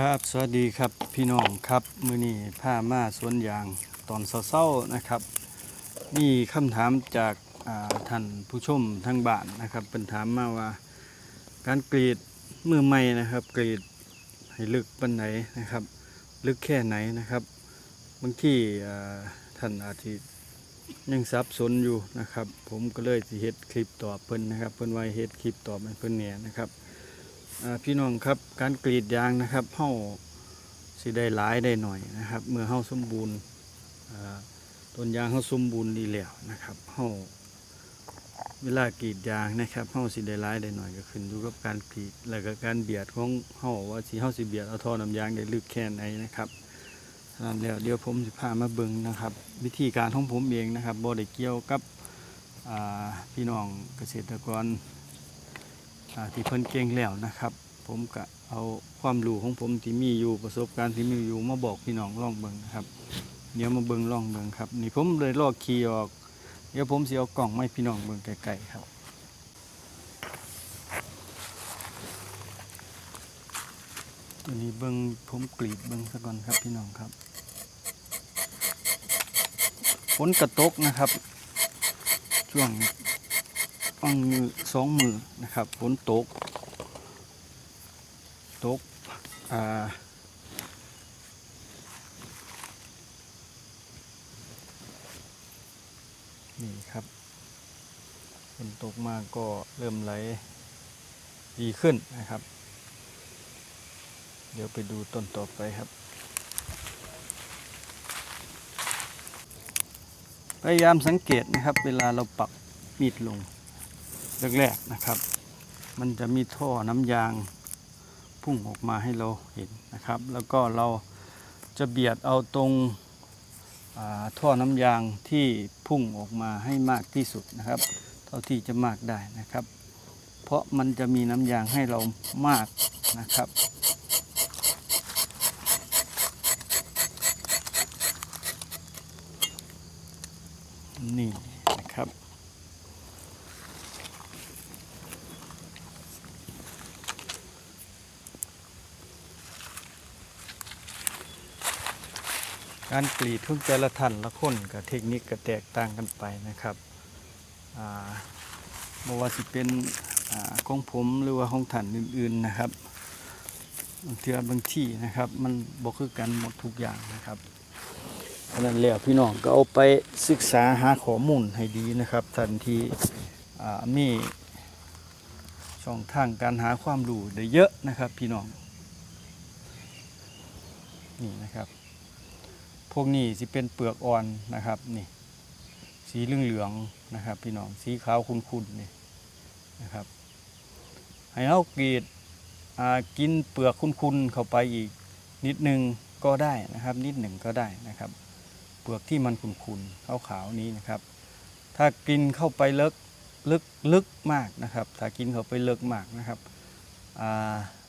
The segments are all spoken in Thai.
ครับ สวัสดีครับพี่น้องครับมือนี้ผ้ามาสวนยางตอนเศร้าๆนะครับ มีคำถามจากาท่านผู้ชมทางบ้านนะครับเป็นถามมาว่า การกรีดมือใหม่นะครับกรีดให้ลึกปันไหนนะครับ ลึกแค่ไหนนะครับบางที่ท่านอาจจะยังสับสนอยู่นะครับ ผมก็เลยสิเฮ็ดคลิปตอบเพิ่นนะครับ เพิ่นไว้เฮ็ดคลิปตอบให้เพิ่นเนี่ยนะครับ พี่น้องครับการกรีดยางนะครับเฮาสิได้หลายได้หน่อยนะครับ เมื่อเฮาสมบูรณ์ต้นยางเฮาสมบูรณ์ดีแล้วนะครับเฮาเวลากรีดยางนะครับเฮาสิได้หลายได้หน่อยก็ขึ้นอยู่กับการกรีดแล้วก็การเบียดของเฮาว่าสิเฮาสิเบียดเอาท่อน้ำยางได้ลึกแค่ไหนนะครับฉะนั้นแล้วเดี๋ยวผมสิพามาเบิ่งนะครับ วิธีการของผมเองนะครับบ่ได้เกี่ยวกับพี่น้องเกษตรกร ที่เพิ่นเก่งแล้วนะครับ ผมก็เอาความรู้ของผมที่มีอยู่ประสบการณ์ที่มีอยู่มาบอกพี่น้องลองเบิงครับเดี๋ยวมาเบิงลองเบิงครับ นี่ผมเลยลอกขี่ออก เดี๋ยวผมเสิเอากล่องไม้พี่น้องเบิงไกลๆครับตัวนี้เบิงผมกรีดเบิงซะก่อนครับพี่น้องครับฝนกระตกนะครับ ช่วง ฟังมือสองมือนะครับฝนตก ตกอ่านี่ครับฝนตกมากก็เริ่มไหลดีขึ้นนะครับ เดี๋ยวไปดูต้นต่อไปครับ พยายามสังเกตนะครับ เวลาเราปักมีดลง แรกๆนะครับ มันจะมีท่อน้ำยางพุ่งออกมาให้เราเห็นนะครับ แล้วก็เราจะเบียดเอาตรงท่อน้ำยางที่พุ่งออกมาให้มากที่สุดนะครับ เท่าที่จะมากได้นะครับ เพราะมันจะมีน้ำยางให้เรามากนะครับนี่นะครับ การกรีดทุกแต่ละท่านละคนกับเทคนิคก็แตกต่างกันไปนะครับอ่าบ่ว่าสิเป็นอของผมหรือว่าของท่านอื่นๆนะครับบางเทื่อบางที่นะครับ มันบ่คือกันหมดทุกอย่างนะครับฉะนั้นแล้วพี่น้องก็เอาไปศึกษาหาข้อมูลให้ดีนะครับท่านที่อ่ามีช่องทางการหาความรู้ได้เยอะนะครับพี่น้องนี่นะครับ พวกนี้สิเป็นเปลือกอ่อนนะครับนี่สีเหลืองๆนะครับ พี่น้องสีขาวขุ่นๆนี่นะครับให้เอากรีดกินเปลือกขุ่นๆเข้าไปอีกนิดหนึ่งก็ได้นะครับ นิดหนึ่งก็ได้นะครับ เปลือกที่มันขุ่นๆขาวๆนี้นะครับ ถ้ากินเข้าไปลึกลึกลึกมากนะครับ ถ้ากินเข้าไปลึกมากนะครับ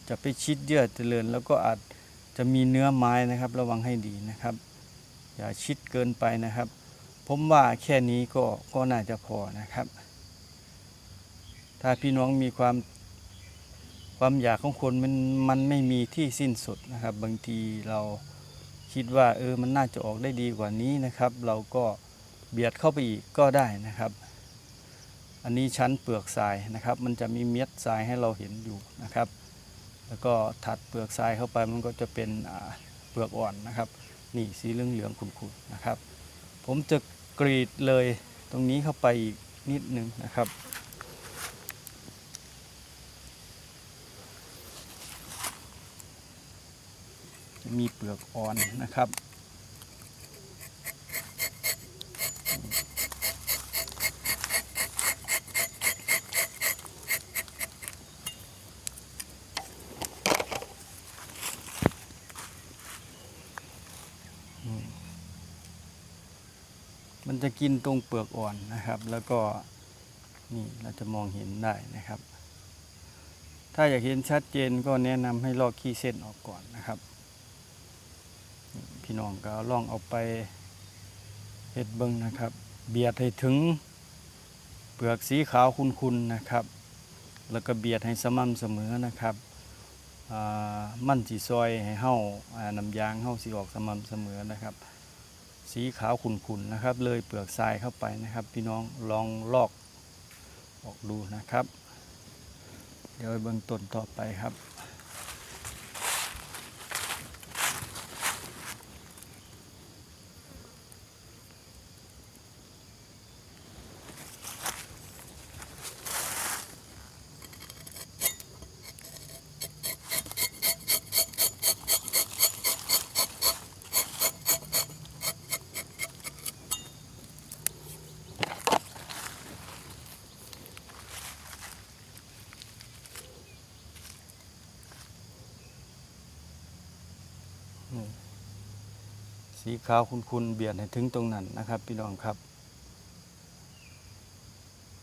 จะไปชิดเยื่อเจริญ แล้วก็อาจจะมีเนื้อไม้นะครับ ระวังให้ดีนะครับ อย่าชิดเกินไปนะครับ ผมว่าแค่นี้ก็ก็น่าจะพอนะครับ ถ้าพี่น้องมีความความอยากของคนมันมันไม่มีที่สิ้นสุดนะครับ บางทีเราคิดว่าเออมันน่าจะออกได้ดีกว่านี้นะครับ เราก็เบียดเข้าไปอีกก็ได้นะครับ อันนี้ชั้นเปลือกทรายนะครับ มันจะมีเม็ดทรายให้เราเห็นอยู่นะครับ แล้วก็ถัดเปลือกทรายเข้าไปมันก็จะเป็นเปลือกอ่อนนะครับ นี่สีเหลืองเหลืองๆขุ่นๆนะครับ ผมจะกรีดเลยตรงนี้เข้าไปอีกนิดนึงนะครับ จะมีเปลือกอ่อนนะครับ มันจะกินตรงเปลือกอ่อนนะครับ แล้วก็นี่เราจะมองเห็นได้นะครับ ถ้าอยากเห็นชัดเจนก็แนะนำให้ลอกขี้เส้นออกก่อนนะครับ พี่น้องก็ลองเอาไปเห็ดเบิ้งนะครับ เบียดให้ถึงเปลือกสีขาวคุณๆนะครับ แล้วก็เบียดให้สม่ำเสมอนะครับออ่ามันสิซอยให้เฮาอ่าน้ำยางเฮาสิออกสม่ำเสมอนะครับ สีขาวขุ่นๆนะครับ เลยเปลือกทรายเข้าไปนะครับ พี่น้องลองลอกออกดูนะครับ เดี๋ยวเบื้องต้นต่อไปครับ สีขาวคุณๆเบียดให้ถึงตรงนั้นนะครับ พี่น้องครับ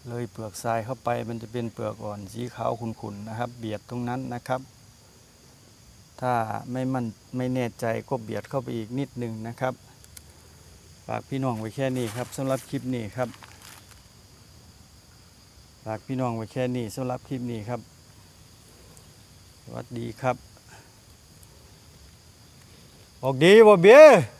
เลยเปลือกทรายเข้าไปมันจะเป็นเปลือกอ่อน สีขาวคุณๆนะครับ เบียดตรงนั้นนะครับ ถ้าไม่มั่นไม่แน่ใจก็เบียดเข้าไปอีกนิดหนึ่งนะครับฝากพี่น้องไว้แค่นี้ครับสำหรับคลิปนี้ครับฝากพี่น้องไว้แค่นี้สำหรับคลิปนี้ครับสวัสดีครับ Ok, Bobby.